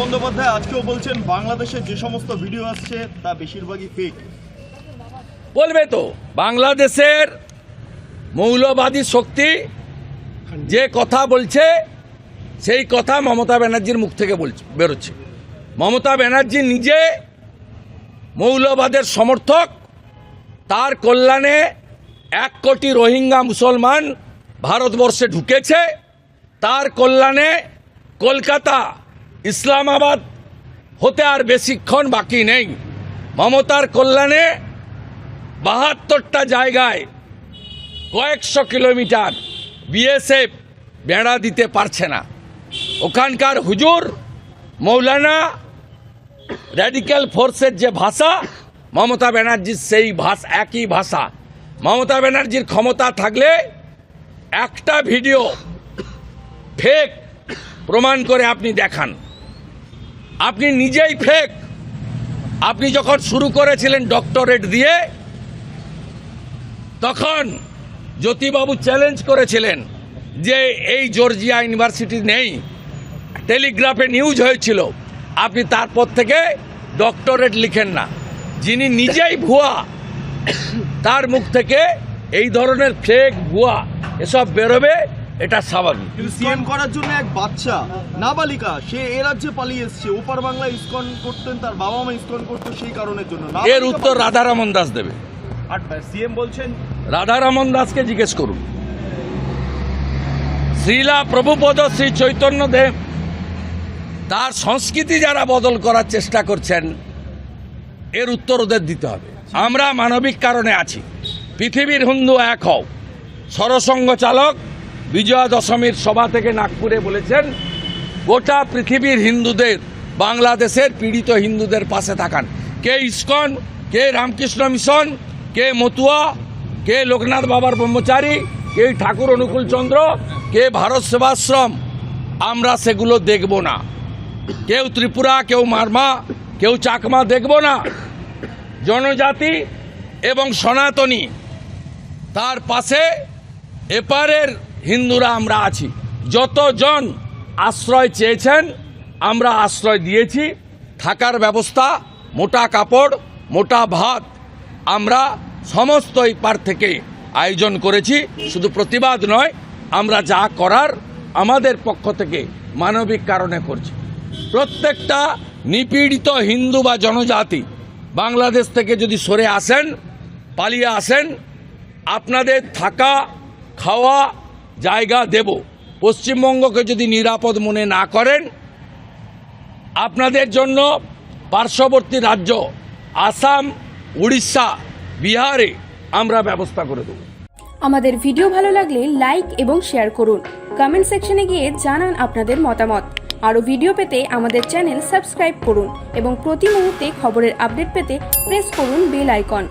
বন্দ্যোপাধ্যায় আজকেও বলছেন, বাংলাদেশে যে সমস্ত ভিডিও আসছে, তা বেশিরভাগই ফেক বলবে তো, বাংলাদেশের মৌলবাদী শক্তি যে কথা বলছে, সেই কথা মমতা ব্যানার্জির মুখ থেকে বলছে বেরোচ্ছে। মমতা ব্যানার্জি নিজে মৌলবাদের সমর্থক, তার কল্যাণে এক কোটি রোহিঙ্গা মুসলমান ভারতবর্ষে ঢুকেছে, তার কল্যাণে কলকাতা ইসলামাবাদ হতে আর বেশিক্ষণ বাকি নেই। মমতার কল্যাণে বাহাত্তরটা জায়গায় কয়েকশো কিলোমিটার বিএসএফ বেড়া দিতে পারছে না। ওখানকার হুজুর মৌলানা র্যাডিক্যাল ফোর্সের যে ভাষা, মমতা ব্যানার্জির সেই ভাষা একই ভাষা। মমতা ব্যানার্জির ক্ষমতা থাকলে একটা ভিডিও ফেক প্রমাণ করে আপনি দেখান। আপনি নিজেই ফেক আপনি যখন শুরু করেছিলেন ডক্টরেট দিয়ে, তখন জ্যোতিবাবু চ্যালেঞ্জ করেছিলেন যে এই জর্জিয়া ইউনিভার্সিটি নেই। টেলিগ্রাফে নিউজ হয়েছিল। আপনি তারপর থেকে ডক্টরেট লিখেন না। যিনি নিজেই ভুয়া, তার মুখ থেকে এই ধরনের ফেক ভুয়া এসব বেরোবে। এটা স্বাভাবিক। সিএম করার জন্য এক বাচ্চা নাবালিকা সে এ রাজ্যে পালিয়ে এসছে। ওপার বাংলা ইসকন করতেন তার বাবা মা ইসকন করতো সেই কারণের জন্য। এর উত্তর রাধারামন দাস দেবে। আর সিএম বলছেন? রাধারমন দাসকে জিজ্ঞেস করুন। শ্রীলা প্রভুপদ শ্রী চৈতন্য দেব তার সংস্কৃতি যারা বদল করার চেষ্টা করছেন এর উত্তর ওদের দিতে হবে। আমরা মানবিক কারণে আছি। পৃথিবীর হিন্দু এক হও। সরসঙ্গ চালক বিজয়া দশমীর সভা থেকে নাগপুরে বলেছেন, গোটা পৃথিবীর হিন্দুদের, বাংলাদেশের পীড়িত হিন্দুদের পাশে থাকান। কে ইস্কন, কে রামকৃষ্ণ মিশন, কে মতুয়া, কে লোকনাথ বাবার ব্রহ্মচারী, কে ঠাকুর অনুকূল চন্দ্র, কে ভারত সেবাশ্রম। আমরা সেগুলো দেখব না। কেউ ত্রিপুরা, কেউ মারমা, কেউ চাকমা দেখব না। জনজাতি এবং সনাতনী তার পাশে এপারের হিন্দুরা আমরা আছি। যতজন আশ্রয় চেয়েছেন, আমরা আশ্রয় দিয়েছি। থাকার ব্যবস্থা, মোটা কাপড়, মোটা ভাত, আমরা সমস্ত এই পার থেকে আয়োজন করেছি। শুধু প্রতিবাদ নয়, আমরা যা করার আমাদের পক্ষ থেকে মানবিক কারণে করছি। প্রত্যেকটা নিপীড়িত হিন্দু বা জনজাতি বাংলাদেশ থেকে যদি সরে আসেন, পালিয়ে আসেন, আপনাদের থাকা, খাওয়া জায়গা দেব। পশ্চিমবঙ্গকে যদি নিরাপদ মনে না করেন, আপনাদের জন্য পার্শ্ববর্তী রাজ্য আসাম, উড়িষ্যা, বিহারে আমরা ব্যবস্থা করে দেব। আমাদের ভিডিও ভালো লাগলে লাইক এবং শেয়ার করুন। কমেন্ট সেকশনে গিয়ে জানান আপনাদের মতামত। আরও ভিডিও পেতে আমাদের চ্যানেল সাবস্ক্রাইব করুন এবং প্রতি মুহূর্তে খবরের আপডেট পেতে প্রেস করুন বেল আইকন।